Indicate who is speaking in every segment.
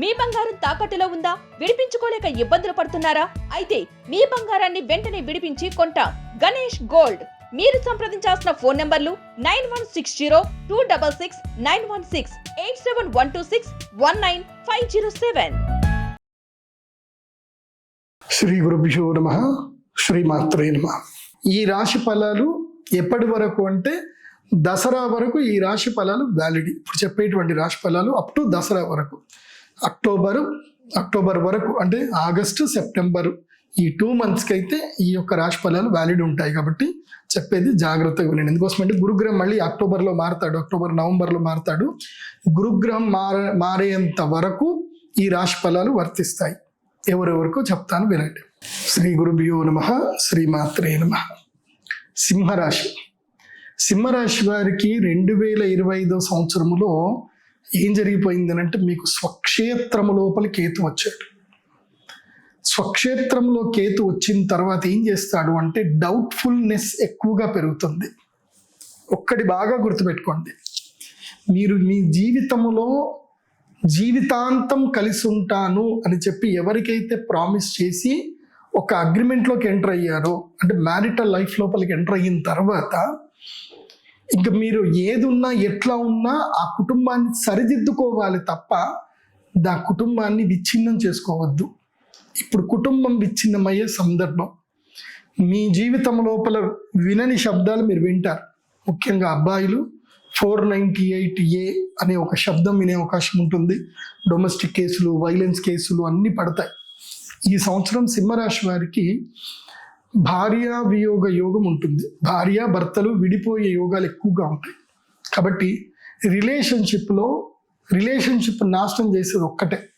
Speaker 1: మీ బంగారం తాకట్టులో ఉందా? విడిపించుకోలేక ఇబ్బందులు పడుతున్నారా? అయితే మీ బంగారాన్ని వెంటనే విడిపించి కొంట. గణేష్ గోల్డ్. మీరు సంప్రదించాల్సిన ఫోన్ నంబర్లు nine one six zero two double six nine one six eight seven one two six one nine five zero seven.
Speaker 2: Shri గురుభ్యో నమ. శ్రీమాత్రే నమ. ఈ రాశి ఫలాలు ఎప్పటి వరకు అంటే దసరా వరకు ఈ రాశి ఫలాలు వ్యాలిడ్ ఇప్పుడు చెప్పేటువంటి రాశి ఫలాలు అప్ టు దసరా వరకు. అక్టోబరు అక్టోబర్ వరకు అంటే ఆగస్టు సెప్టెంబరు ఈ టూ మంత్స్కి అయితే ఈ యొక్క రాశి ఫలాలు వ్యాలిడ్ ఉంటాయి కాబట్టి చెప్పేది జాగ్రత్తగా వినండి. ఎందుకోసం అంటే గురుగ్రహం మళ్ళీ అక్టోబర్లో మారుతాడు అక్టోబర్ నవంబర్లో మారుతాడు. గురుగ్రహం మార మారేంత వరకు ఈ రాశి ఫలాలు వర్తిస్తాయి. ఎవరెవరికో చెప్తాను వినండి. శ్రీ గురుభ్యో నమ శ్రీమాత్రే నమ. సింహరాశి. సింహరాశి వారికి రెండు వేల ఇరవై ఐదో సంవత్సరములో ఏం జరిగిపోయింది అంటే మీకు స్వక్షేత్రము లోపలి కేతు వచ్చాడు. స్వక్షేత్రంలో కేతు వచ్చిన తర్వాత ఏం చేస్తాడు అంటే డౌట్ఫుల్నెస్ ఎక్కువగా పెరుగుతుంది. ఒక్కటి బాగా గుర్తుపెట్టుకోండి. మీరు మీ జీవితంలో జీవితాంతం కలిసి ఉంటాను అని చెప్పి ఎవరికైతే ప్రామిస్ చేసి ఒక అగ్రిమెంట్లోకి ఎంటర్ అయ్యారో అంటే మ్యారిటల్ లైఫ్ లోపలికి ఎంటర్ అయిన తర్వాత ఇంకా మీరు ఏది ఉన్నా ఎట్లా ఉన్నా ఆ కుటుంబాన్ని సరిదిద్దుకోవాలి తప్ప దా కుటుంబాన్ని విచ్ఛిన్నం చేసుకోవద్దు. ఇప్పుడు కుటుంబం విచ్ఛిన్నమయ్యే సందర్భం. మీ జీవితం లోపల వినని శబ్దాలు మీరు వింటారు. ముఖ్యంగా అబ్బాయిలు ఫోర్ నైంటీ ఎయిట్ ఏ అనే ఒక శబ్దం వినే అవకాశం ఉంటుంది. డొమెస్టిక్ కేసులు వైలెన్స్ కేసులు అన్నీ పడతాయి. ఈ సంవత్సరం సింహరాశి వారికి భార్య వియోగ యోగం ఉంటుంది. భార్య భర్తలు విడిపోయే యోగాలు ఎక్కువగా ఉంటాయి. కాబట్టి రిలేషన్షిప్లో రిలేషన్షిప్ నాశనం చేసేది ఒక్కటే.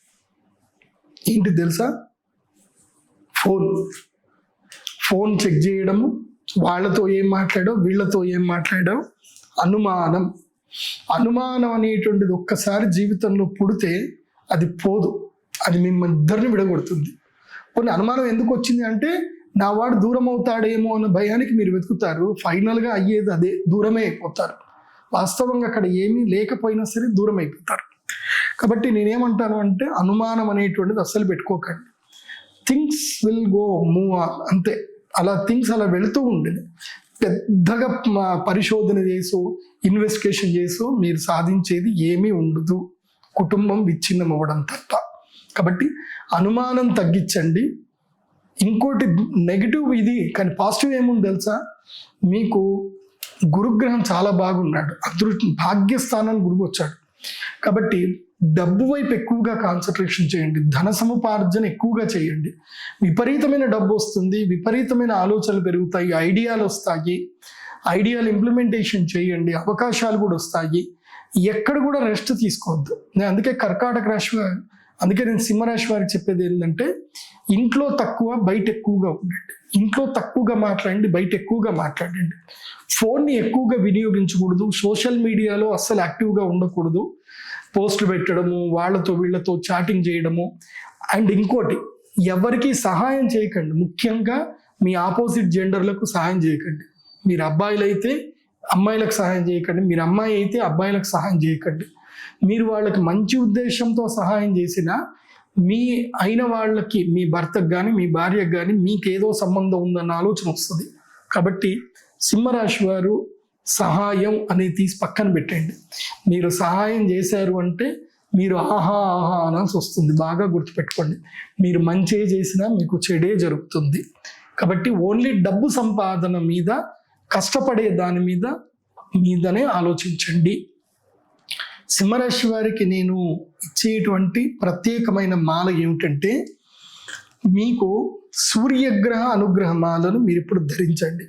Speaker 2: ఏంటి తెలుసా? ఫోన్. ఫోన్ చెక్ చేయడము వాళ్ళతో ఏం మాట్లాడో వీళ్ళతో ఏం మాట్లాడో అనుమానం. అనుమానం అనేటువంటిది ఒక్కసారి జీవితంలో పుడితే అది పోదు. అది మిమ్మల్ని ఇద్దరిని విడగొడుతుంది. కొన్ని అనుమానం ఎందుకు వచ్చింది అంటే నా వాడు దూరం అవుతాడేమో అన్న భయానికి మీరు వెతుకుతారు. ఫైనల్గా అయ్యేది అదే. దూరమే అయిపోతారు. వాస్తవంగా అక్కడ ఏమీ లేకపోయినా సరే దూరం అయిపోతారు కాబట్టి నేనేమంటాను అంటే అనుమానం అనేటువంటిది అస్సలు పెట్టుకోకండి. Things will go move on అంతే. అలా థింగ్స్ అలా వెళుతూ ఉండేది పెద్దగా పరిశోధన చేసో ఇన్వెస్టిగేషన్ చేసో మీరు సాధించేది ఏమీ ఉండదు. కుటుంబం విచ్ఛిన్నం అవ్వడం తప్ప. కాబట్టి అనుమానం తగ్గించండి. ఇంకోటి నెగిటివ్ ఇది కానీ పాజిటివ్ ఏముంది తెలుసా? మీకు గురుగ్రహం చాలా బాగున్నాడు. అదృష్ట భాగ్యస్థానాన్ని గురువు వచ్చాడు. కాబట్టి డబ్బు వైపు ఎక్కువగా కాన్సన్ట్రేషన్ చేయండి. ధన సముపార్జన ఎక్కువగా చేయండి. విపరీతమైన డబ్బు వస్తుంది. విపరీతమైన ఆలోచనలు పెరుగుతాయి. ఐడియాలు వస్తాయి. ఐడియాలు ఇంప్లిమెంటేషన్ చేయండి. అవకాశాలు కూడా వస్తాయి. ఎక్కడ కూడా రెస్ట్ తీసుకోవద్దు. నేను అందుకే కర్కాటక రాశి అందుకే నేను సింహరాశి వారికి చెప్పేది ఏంటంటే ఇంట్లో తక్కువ బయట ఎక్కువగా ఉండండి. ఇంట్లో తక్కువగా మాట్లాడండి బయట ఎక్కువగా మాట్లాడండి. ఫోన్ని ఎక్కువగా వినియోగించకూడదు సోషల్ మీడియాలో అస్సలు యాక్టివ్గా ఉండకూడదు. పోస్టులు పెట్టడము వాళ్ళతో వీళ్ళతో చాటింగ్ చేయడము. అండ్ ఇంకోటి ఎవరికి సహాయం చేయకండి. ముఖ్యంగా మీ ఆపోజిట్ జెండర్లకు సహాయం చేయకండి. మీరు అబ్బాయిలు అయితే అమ్మాయిలకు సహాయం చేయకండి. మీరు అమ్మాయి అయితే అబ్బాయిలకు సహాయం చేయకండి. మీరు వాళ్ళకి మంచి ఉద్దేశంతో సహాయం చేసినా మీ అయిన వాళ్ళకి మీ భర్తకు కానీ మీ భార్యకు కానీ మీకేదో సంబంధం ఉందన్న ఆలోచన వస్తుంది. కాబట్టి సింహరాశి వారు సహాయం అనేది తీసి పక్కన పెట్టండి. మీరు సహాయం చేశారు అంటే మీరు ఆహా ఆహా అనాల్సి వస్తుంది. బాగా గుర్తుపెట్టుకోండి. మీరు మంచి చేసినా మీకు చెడే జరుగుతుంది. కాబట్టి ఓన్లీ డబ్బు సంపాదన మీద కష్టపడే దాని మీద మీదనే ఆలోచించండి. సింహరాశి వారికి నేను ఇచ్చేటువంటి ప్రత్యేకమైన మాల ఏమిటంటే మీకు సూర్యగ్రహ అనుగ్రహ మాలను మీరు ఇప్పుడు ధరించండి.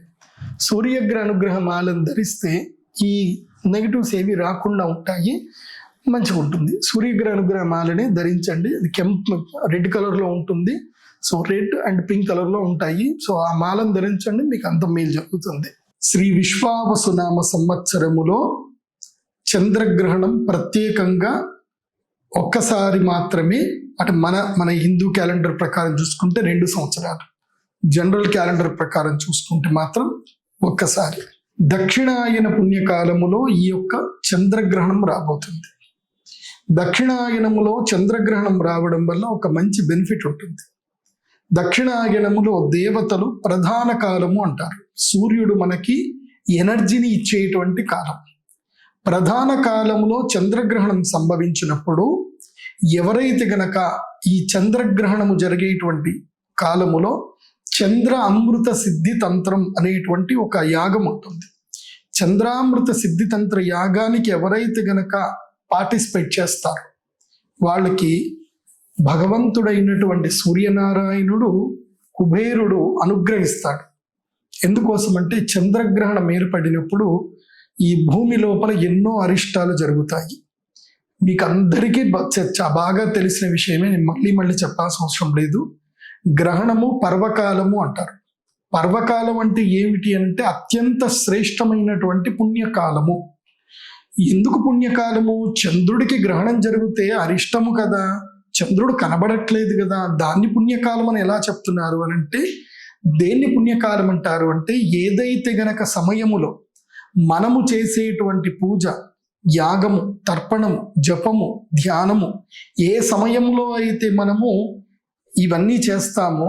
Speaker 2: సూర్యగ్రహ అనుగ్రహ మాలను ధరిస్తే ఈ నెగిటివ్స్ ఏవి రాకుండా ఉంటాయి మంచిగా ఉంటుంది. సూర్యగ్రహ అనుగ్రహ మాలని ధరించండి. అది కెంప్ రెడ్ కలర్లో ఉంటుంది. సో రెడ్ అండ్ పింక్ కలర్లో ఉంటాయి. సో ఆ మాలను ధరించండి. మీకు అంత మేలు జరుగుతుంది. శ్రీ విశ్వావసునామ సంవత్సరములో చంద్రగ్రహణం ప్రత్యేకంగా ఒక్కసారి మాత్రమే అంటే మన మన హిందూ క్యాలెండర్ ప్రకారం చూసుకుంటే రెండు సంవత్సరాలు. జనరల్ క్యాలెండర్ ప్రకారం చూసుకుంటే మాత్రం ఒక్కసారి. దక్షిణాయన పుణ్యకాలములో ఈ యొక్క చంద్రగ్రహణం రాబోతుంది. దక్షిణాయనములో చంద్రగ్రహణం రావడం వల్ల ఒక మంచి బెనిఫిట్ ఉంటుంది. దక్షిణాయనములో దేవతలు ప్రధాన కాలము అంటారు. సూర్యుడు మనకి ఎనర్జీని ఇచ్చేటువంటి కాలం. ప్రధాన కాలంలో చంద్రగ్రహణం సంభవించినప్పుడు ఎవరైతే గనక ఈ చంద్రగ్రహణము జరిగేటువంటి కాలములో చంద్ర అమృత సిద్ధి తంత్రం అనేటువంటి ఒక యాగం ఉంటుంది. చంద్రామృత సిద్ధి తంత్ర యాగానికి ఎవరైతే గనక పార్టిసిపేట్ చేస్తారు వాళ్ళకి భగవంతుడైనటువంటి సూర్యనారాయణుడు కుబేరుడు అనుగ్రహిస్తాడు. ఎందుకోసం అంటే చంద్రగ్రహణం ఏర్పడినప్పుడు ఈ భూమి లోపల ఎన్నో అరిష్టాలు జరుగుతాయి. మీకు అందరికీ బాగా తెలిసిన విషయమే నేను మళ్ళీ మళ్ళీ చెప్పాల్సిన అవసరం లేదు. గ్రహణము పర్వకాలము అంటారు. పర్వకాలం అంటే ఏమిటి అంటే అత్యంత శ్రేష్టమైనటువంటి పుణ్యకాలము. ఎందుకు పుణ్యకాలము? చంద్రుడికి గ్రహణం జరిగితే అరిష్టము కదా. చంద్రుడు కనబడట్లేదు కదా. దాన్ని పుణ్యకాలం అని ఎలా చెప్తున్నారు అని అంటే దేన్ని పుణ్యకాలం అంటారు అంటే ఏదైతే గనక సమయములో మనము చేసేటువంటి పూజ యాగము తర్పణము జపము ధ్యానము ఏ సమయంలో అయితే మనము ఇవన్నీ చేస్తామో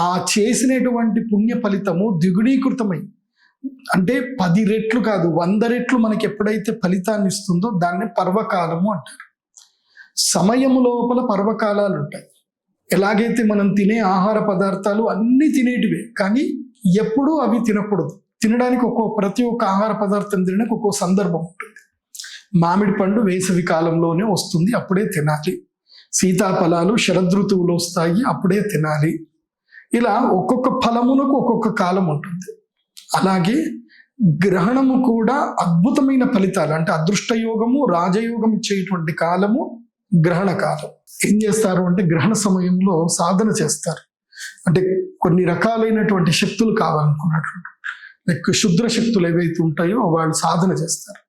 Speaker 2: ఆ చేసినటువంటి పుణ్య ఫలితము ద్విగుణీకృతమై అంటే పది రెట్లు కాదు వంద రెట్లు మనకి ఎప్పుడైతే ఫలితాన్ని ఇస్తుందో దాన్ని పర్వకాలము అంటారు. సమయము లోపల పర్వకాలాలు ఉంటాయి. ఎలాగైతే మనం తినే ఆహార పదార్థాలు అన్నీ తినేటివే కానీ ఎప్పుడూ అవి తినకూడదు. తినడానికి ఒక్కో ప్రతి ఒక్క ఆహార పదార్థం తినడానికి ఒక్కో సందర్భం ఉంటుంది. మామిడి పండు వేసవి కాలంలోనే వస్తుంది అప్పుడే తినాలి. సీతాఫలాలు శరదృతువులు వస్తాయి అప్పుడే తినాలి. ఇలా ఒక్కొక్క ఫలమునకు ఒక్కొక్క కాలం ఉంటుంది. అలాగే గ్రహణము కూడా అద్భుతమైన ఫలితాలు అంటే అదృష్ట యోగము రాజయోగం ఇచ్చేటువంటి కాలము గ్రహణ కాలం. ఏం చేస్తారు అంటే గ్రహణ సమయంలో సాధన చేస్తారు. అంటే కొన్ని రకాలైనటువంటి శక్తులు కావాలనుకున్నటువంటి లైక్ శుద్ర శక్తులు ఏవైతే ఉంటాయో వాళ్ళు సాధన చేస్తారు.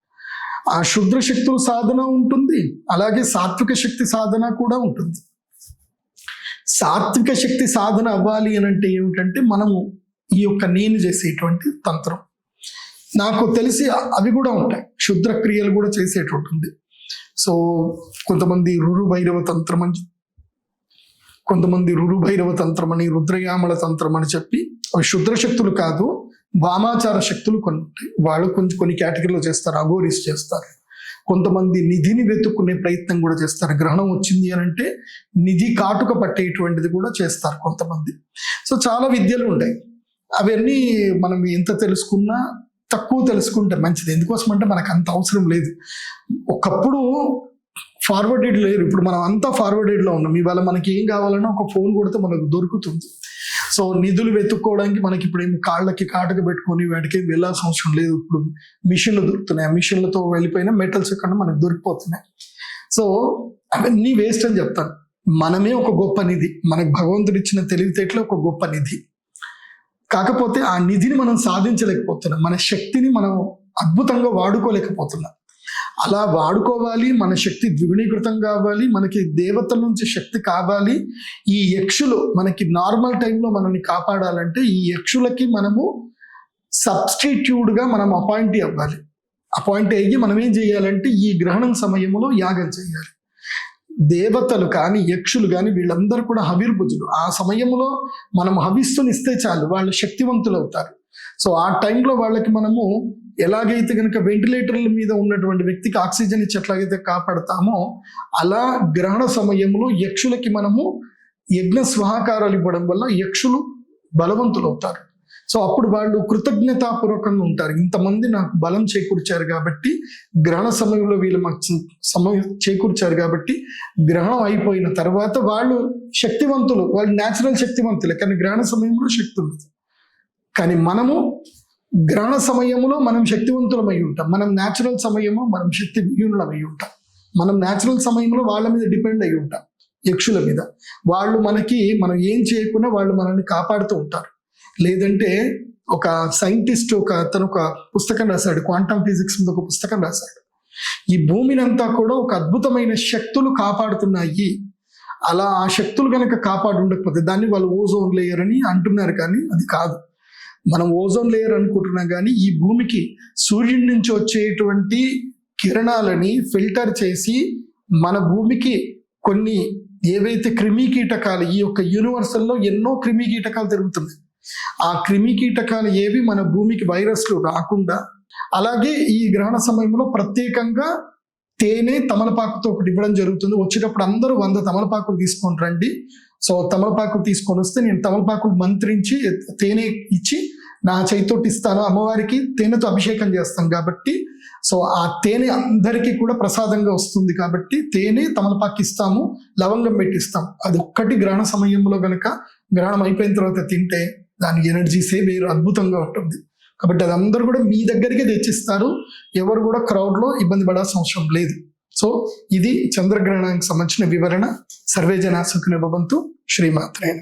Speaker 2: ఆ శుద్ర శక్తుల సాధన ఉంటుంది అలాగే సాత్విక శక్తి సాధన కూడా ఉంటుంది. సాత్విక శక్తి సాధన అవ్వాలి అని అంటే ఏమిటంటే మనము ఈ యొక్క నేను చేసేటువంటి తంత్రం. నాకు తెలిసి అవి కూడా ఉంటాయి క్షుద్రక్రియలు కూడా చేసేటువంటి సో కొంతమంది రురు భైరవ తంత్రం అని కొంతమంది రురు భైరవ తంత్రం అని రుద్రయామల తంత్రం అని చెప్పి అవి శుద్ర శక్తులు కాదు వామాచార శక్తులు కొన్ని ఉంటాయి వాళ్ళు కొంచెం కొన్ని కేటగిరీలో చేస్తారు అగోరీస్ చేస్తారు. కొంతమంది నిధిని వెతుక్కునే ప్రయత్నం కూడా చేస్తారు. గ్రహణం వచ్చింది అని అంటే నిధి కాటుక పట్టేటువంటిది కూడా చేస్తారు కొంతమంది. సో చాలా విద్యలు ఉంటాయి. అవన్నీ మనం ఎంత తెలుసుకున్నా తక్కువ తెలుసుకుంటే మంచిది. ఎందుకోసం అంటే మనకు అంత అవసరం లేదు. ఒకప్పుడు ఫార్వర్డెడ్ లేరు. ఇప్పుడు మనం అంతా ఫార్వర్డెడ్లో ఉన్నాం. ఇవాళ మనకి ఏం కావాలన్నా ఒక ఫోన్ కొడితే మనకు దొరుకుతుంది. సో నిధులు వెతుక్కోవడానికి మనకి ఇప్పుడు ఏమి కాళ్ళకి కాటకు పెట్టుకొని వాటికి వెళ్ళాల్సిన అవసరం లేదు. ఇప్పుడు మిషన్లు దొరుకుతున్నాయి. ఆ మిషన్లతో వెళ్ళిపోయిన మెటల్స్ ఎక్కడ మనకు దొరికిపోతున్నాయి. సో అవన్నీ వేస్ట్ అని చెప్తాను మనమే ఒక గొప్ప నిధి. మనకు భగవంతుడు ఇచ్చిన తెలివితేటలో ఒక గొప్ప నిధి. కాకపోతే ఆ నిధిని మనం సాధించలేకపోతున్నాం. మన శక్తిని మనం అద్భుతంగా వాడుకోలేకపోతున్నాం. అలా వాడుకోవాలి మన శక్తి ద్విగుణీకృతం కావాలి మనకి దేవతల నుంచి శక్తి కావాలి. ఈ యక్షులు మనకి నార్మల్ టైంలో మనల్ని కాపాడాలంటే ఈ యక్షులకి మనము సబ్స్టిట్యూడ్గా మనం అపాయింట్ అవ్వాలి. అపాయింట్ అయ్యి మనం ఏం చేయాలంటే ఈ గ్రహణం సమయంలో యాగం చేయాలి. దేవతలు కానీ యక్షులు కానీ వీళ్ళందరూ కూడా హవిర్భుజులు ఆ సమయంలో మనం హవిస్సునిస్తే చాలు వాళ్ళు శక్తివంతులు అవుతారు సో ఆ టైంలో వాళ్ళకి మనము ఎలాగైతే కనుక వెంటిలేటర్ల మీద ఉన్నటువంటి వ్యక్తికి ఆక్సిజన్ ఇచ్చి ఎట్లాగైతే కాపాడతామో అలా గ్రహణ సమయంలో యక్షులకి మనము యజ్ఞ స్వాహకారాలు ఇవ్వడం వల్ల యక్షులు బలవంతులు అవుతారు. సో అప్పుడు వాళ్ళు కృతజ్ఞతాపూర్వకంగా ఉంటారు. ఇంతమంది నాకు బలం చేకూర్చారు కాబట్టి గ్రహణ సమయంలో వీళ్ళు మాకు సమయం చేకూర్చారు కాబట్టి గ్రహణం అయిపోయిన తర్వాత వాళ్ళు శక్తివంతులు. వాళ్ళు న్యాచురల్ శక్తివంతులే కానీ గ్రహణ సమయంలో శక్తి ఉంటుంది కానీ మనము గ్రహణ సమయంలో మనం శక్తివంతులమై ఉంటాం. మనం న్యాచురల్ సమయంలో మనం శక్తి విహీనులమై ఉంటాం. మనం న్యాచురల్ సమయంలో వాళ్ళ మీద డిపెండ్ అయి ఉంటాం. యక్షుల మీద. వాళ్ళు మనకి మనం ఏం చేయకుండా వాళ్ళు మనల్ని కాపాడుతూ ఉంటారు. లేదంటే ఒక సైంటిస్ట్ ఒక అతను ఒక పుస్తకం రాశాడు. క్వాంటమ్ ఫిజిక్స్ మీద ఒక పుస్తకం రాశాడు. ఈ భూమినంతా కూడా ఒక అద్భుతమైన శక్తులు కాపాడుతున్నాయి. అలా ఆ శక్తులు కనుక కాపాడు ఉండకపోతే దాన్ని వాళ్ళు ఓజోన్ లేయర్ అని అంటున్నారు కానీ అది కాదు. మనం ఓజోన్ లేయర్ అనుకుంటున్నాం కానీ ఈ భూమికి సూర్యుడి నుంచి వచ్చేటువంటి కిరణాలని ఫిల్టర్ చేసి మన భూమికి కొన్ని ఏవైతే క్రిమి కీటకాలు ఈ యొక్క యూనివర్సల్లో ఎన్నో క్రిమి కీటకాలు తిరుగుతున్నాయి ఆ క్రిమి కీటకాలు ఏవి మన భూమికి వైరస్లు రాకుండా అలాగే ఈ గ్రహణ సమయంలో ప్రత్యేకంగా తేనె తమలపాకుతో ఒకటి ఇవ్వడం జరుగుతుంది. వచ్చేటప్పుడు అందరూ వంద తమలపాకులు తీసుకొని రండి. సో తమలపాకులు తీసుకొని వస్తే నేను తమలపాకులు మంత్రించి తేనె ఇచ్చి నా చేతితోటి ఇస్తాను అమ్మవారికి తేనెతో అభిషేకం చేస్తాం కాబట్టి సో ఆ తేనె అందరికీ కూడా ప్రసాదంగా వస్తుంది కాబట్టి తేనె తమలపాకు ఇస్తాము లవంగం పెట్టిస్తాం. అది ఒక్కటి గ్రహణ సమయంలో గనక గ్రహణం అయిపోయిన తర్వాత తింటే దాని ఎనర్జీసే వేరు అద్భుతంగా ఉంటుంది. కాబట్టి అది అందరూ కూడా మీ దగ్గరికే తెచ్చిస్తారు. ఎవరు కూడా క్రౌడ్లో ఇబ్బంది పడాల్సిన అవసరం లేదు. సో ఇది చంద్రగ్రహణానికి సంబంధించిన వివరణ. సర్వేజన సుఖిన భవంతు. శ్రీమాత్రేణ